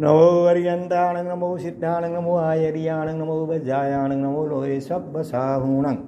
નમો અરિયંતાણ નમો સિદ્ધાણ નમો આયરિયાણ નમો વજ્જાયાણ નમો લોહે સબ્બ સાહુણં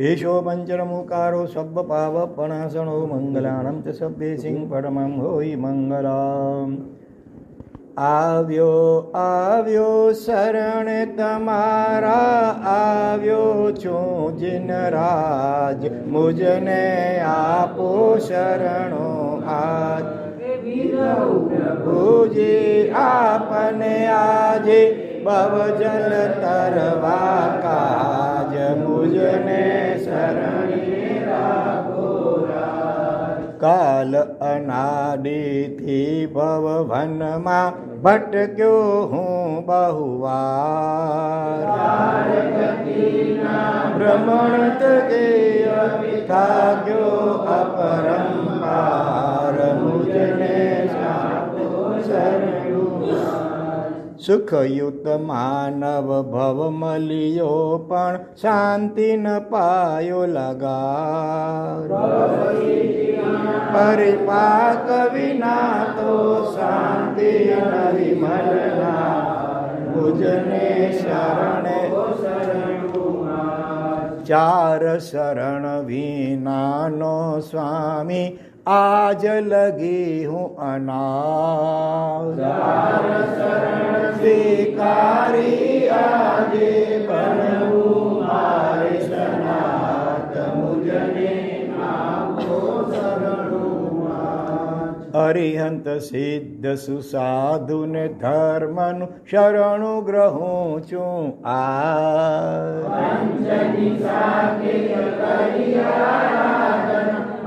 એશો પંચરમુકારો સબ્બ પાવપણાસણો મંગલાણં ચ સબ્બે સિંહ પરમં હોય મંગલમ આવ્યો આવ્યો શરણ તમારા આવ્યો છું જીન રાજ મુજને આપો શરણો આજ પ્રભુજી આપને આજે બવજલ તરવા કાજ. મુજને શરણી કાલ અનાદિથી ભવવનમાં ભટક્યો હું બહુવાર. ભ્રમણ તજે થાક્યો અપરંપાર. મુજને સુખયુક્ત માનવ ભવ મળ્યો પણ શાંતિ ન પાયો લગાર પરિપાક વિના તો શાંતિ નવી મળના મુજને શરણે ચાર શરણ વિનાનો સ્વામી આજ લગે હું અનાજ સ્વીકારી આજે બનવું મારે સનાત મુજને અરિહંત સિદ્ધ સુસાધુ ને ધર્મનું શરણું ગ્રહું છું આ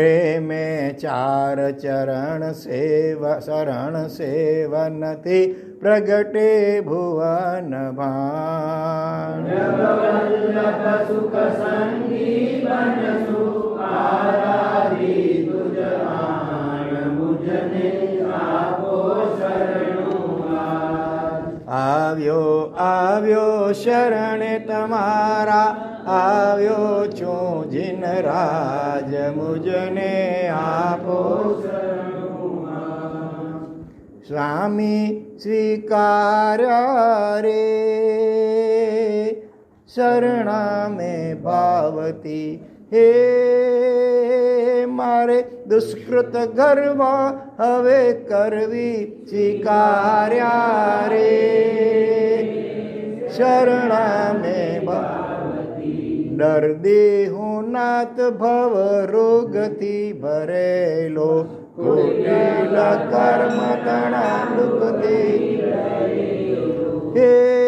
પ્રેમે ચાર ચરણ સેવ શરણ સેવનથી પ્રગટે ભુવન ભાણ આવ્યો સ્વામી સ્વીકાર્યા રે શરણા મેં ભાવતી હે. મારે દુષ્કૃત ગર્વ હવે કરવી સ્વીકાર્યા રે શરણા મેં દર્દી હું નાથ ભવ રોગથી ભરેલો. કુટિલ કર્મ તણા દુઃખથી. હે,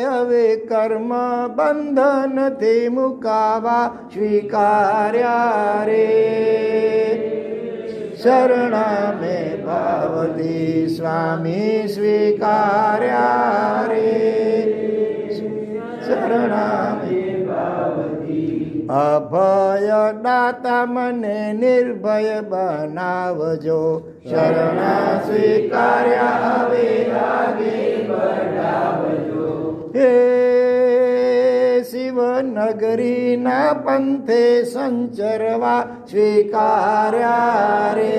હવે કર્મ બંધનથી મુકાવા સ્વીકાર્યા રે. શરણા મે ભાવતી સ્વામી સ્વીકાર્યા રે. શરણા અભય દાતા મને નિર્ભય બનાવજો. શરણા સ્વીકાર્યા હવે લાગે હે શિવનગરીના પંથે સંચરવા સ્વીકાર્યા રે.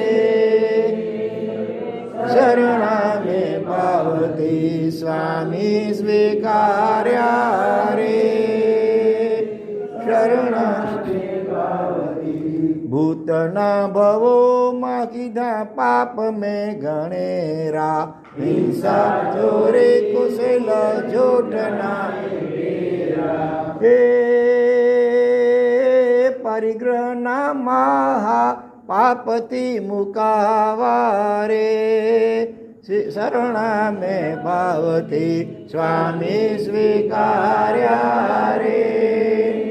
શરણા મે ભાવતી સ્વામી સ્વીકાર્યા રે. શરણા ભૂતના ભવોમાં કીધા, પાપ મેં ગણેરા. હિંસા ચોરે કુશલ જોટના. હે પરિગ્રહના મહા પાપતી મુકાવારે. શરણા મેં ભાવતી સ્વામી સ્વીકાર્યા રે.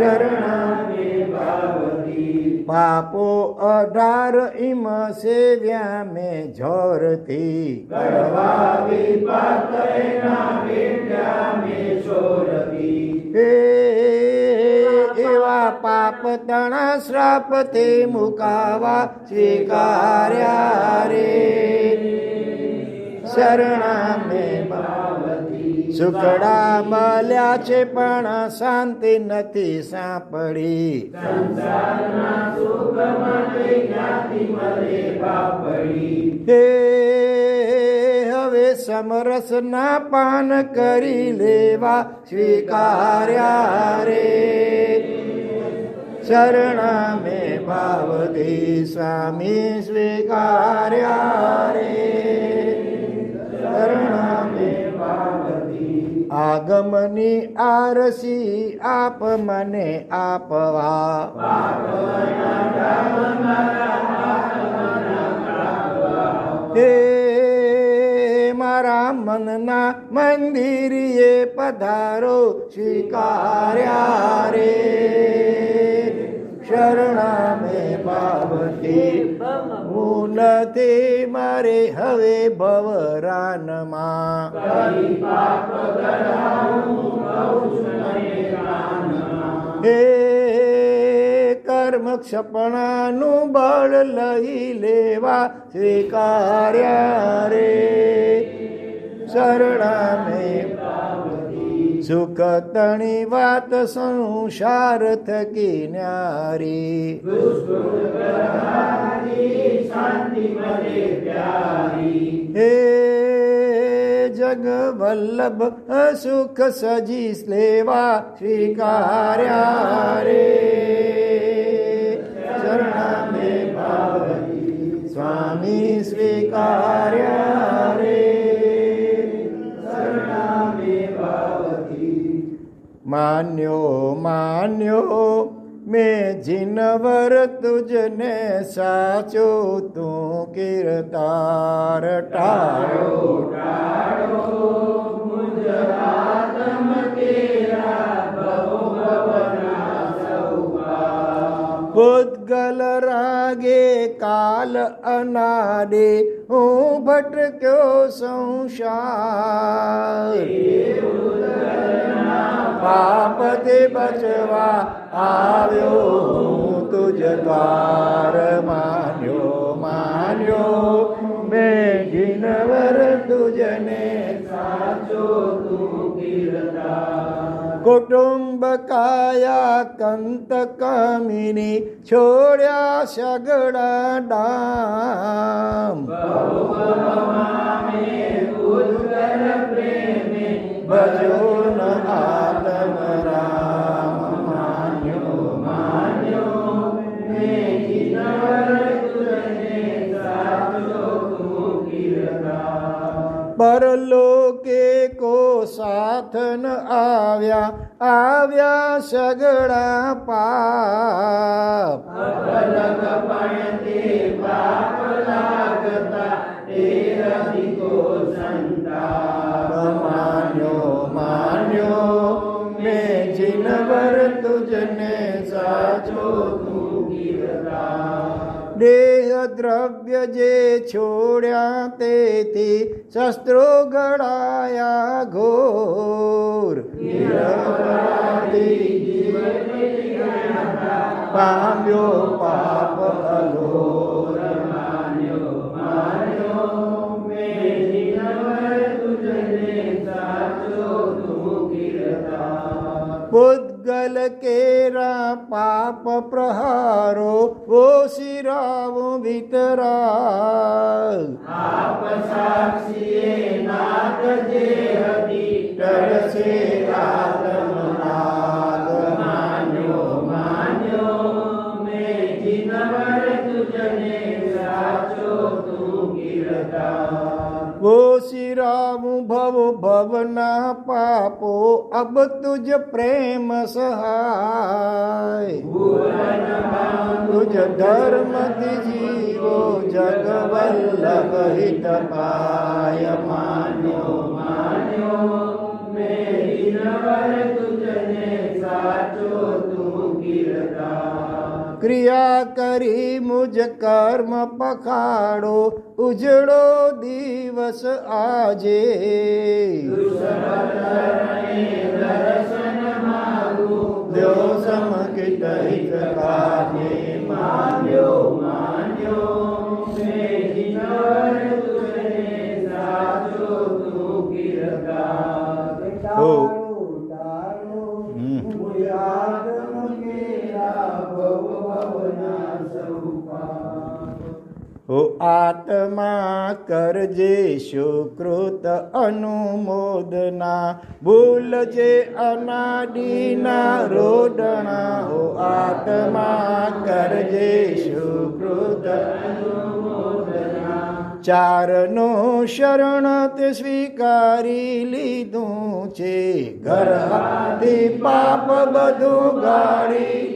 શરણા પાપો અઢાર ઇમ સેવ્યા મેં જોરથી હે એવા પાપ તણા શ્રાપ તે મુકાવા સ્વીકાર્યા રે. શરણા મેં સુકડા મળ્યા છે, પણ શાંતિ નથી સાંપડી. હે, હવે સમરસ ના પાન કરી લેવા સ્વીકાર્યા રે. શરણા મે ભાવથી સ્વામી સ્વીકાર્યા રે. આગમની આરસી આપ મને આપવા. હે મારા મનના મંદિરીએ પધારો સ્વીકાર્યા રે. શરણા મે પાવતી હું નથી મારે હવે ભવરાનમાં. હે કર્મ ક્ષપણાનું બળ લઈ લેવા સ્વીકાર્યા રે શરણા મે સુખ તણી વાત સંસાર થકી ન્યારી હે જગ વલ્લભ સુખ સજી સ્લેવા સ્વીકાર્યા રે શરણા મે ભાવતી સ્વામી સ્વીકાર્યા રે શરણા મે ભાવતી માન્યો માન્યો મેં જીનવર તુજને સાચો તું કીર્તાર ટાળો પૂતગલ રાગે કાલ અનાડે હું ભટક્યો સંસાર પાપથી બચવા આવ્યો હું તુજ દ્વાર માન્યો માન્યો મેં જીનવર તુજને કુટુંબ કાયા કંત કામિની છોડ્યા સગડા ડામ ભજો ન આત્મ રામ માન્યો માન્યો પરલોકે કો સાથ ન આવ્યા આવ્યા સગડા પાપ. માન્યો માન્યો જીનવર તુજને સાચો દેહ દ્રવ્ય જે છોડ્યા તેથી શસ્ત્રો ગળાયા ઘોર. પામ્યો પાપ અલોર. પૂતગલ કેરા પાપ પ્રહારો ઓ શિરાવ વિતરા તરસે રાત માન્યો ભવના પાપો અબ તુજ પ્રેમ સહાય તુજ ધર્મ જીવો જગ વલ્લભ હિત પાય માન્યો માન્યો ક્રિયા કરી મુજ કર્મ પખાડો. ઉજળો દિવસ આજે. સમકિત માન્યો માન્યો. આત્મા કરજે સુકૃત અનુમોદના. ભૂલજે અનાડીના રોડણા હો આત્મા કરજે સુકૃત ચારનો શરણ તે સ્વીકારી લીધું છે. ઘર પાપ બધું ગાળી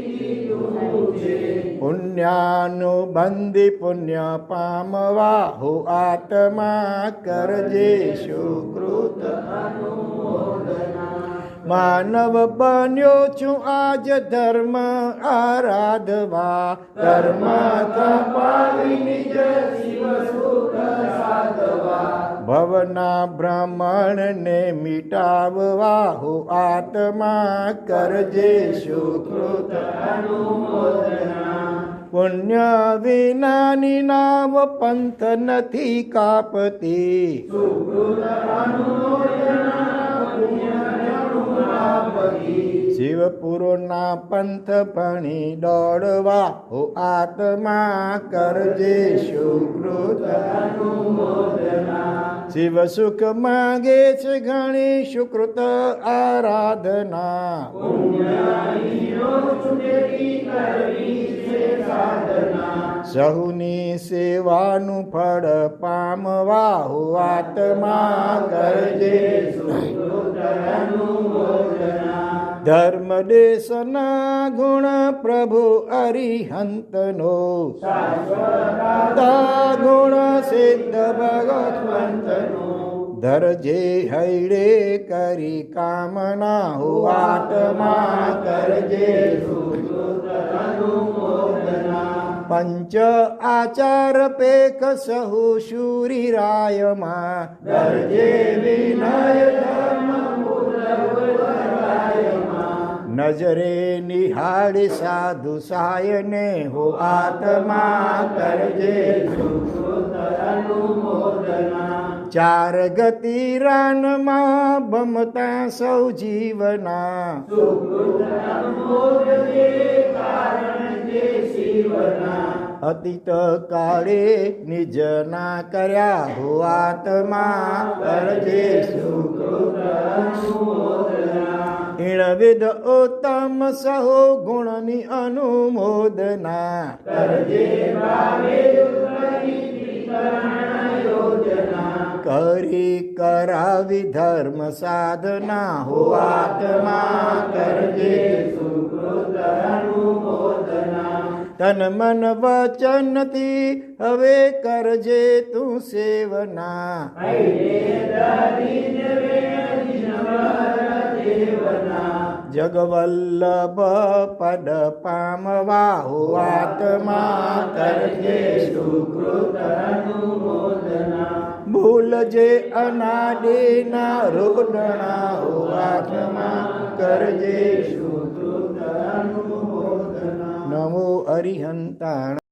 પુણ્યાનુબંધી પુણ્ય પામવા હો આત્મા કરજે સુકૃત માનવ બન્યો છું આજ ધર્મ આરાધવા ધર્મ તપાવી નિજ ભવના બ્રાહ્મણને મિટાવવા હો આત્મા કરજે સુકૃત પુણ્ય વિનાની નાવ પંથ નથી કાપતી શિવપુરોના પંથ ભણી દોડવા હો આત્મા કરજે સુકૃત શિવ સુખ માગે છે ઘણી સુકૃત આરાધના સહુની સેવાનું ફળ પામવા હો આત્મા કરજે. ધર્મ દેશના ગુણ પ્રભુ અરિહંતનો. ગુણ સિદ્ધ ભગવંતનો. ધરજે હૈડે કરી કામના હો આત્મા કરજે. પંચ આચાર પેક સહુ શૂરી રાયમાં ધરજે વિનય ધર્મ નજરે નિહાળ સાધુ સાયને હો આત્મા. કરજે ચાર ગતિ રાનમાં બમતા સૌ જીવના. અતીત કાળે નિજના કર્યા હો આત્મા કરજે ઈણવિદ ઉત્તમ સહો ગુણની અનુમોદના. કરી કરાવી ધર્મ સાધના હો કરજે કરજે તન મન વચનથી હવે કરજે તું સેવના. જગવલ્લભ પદ પામવા હો આત્મા કરજે સુકૃત ભૂલ જે અનાદિના રોદણા હો આત્મા કરજે સુકૃત નમો અરિહંતાણ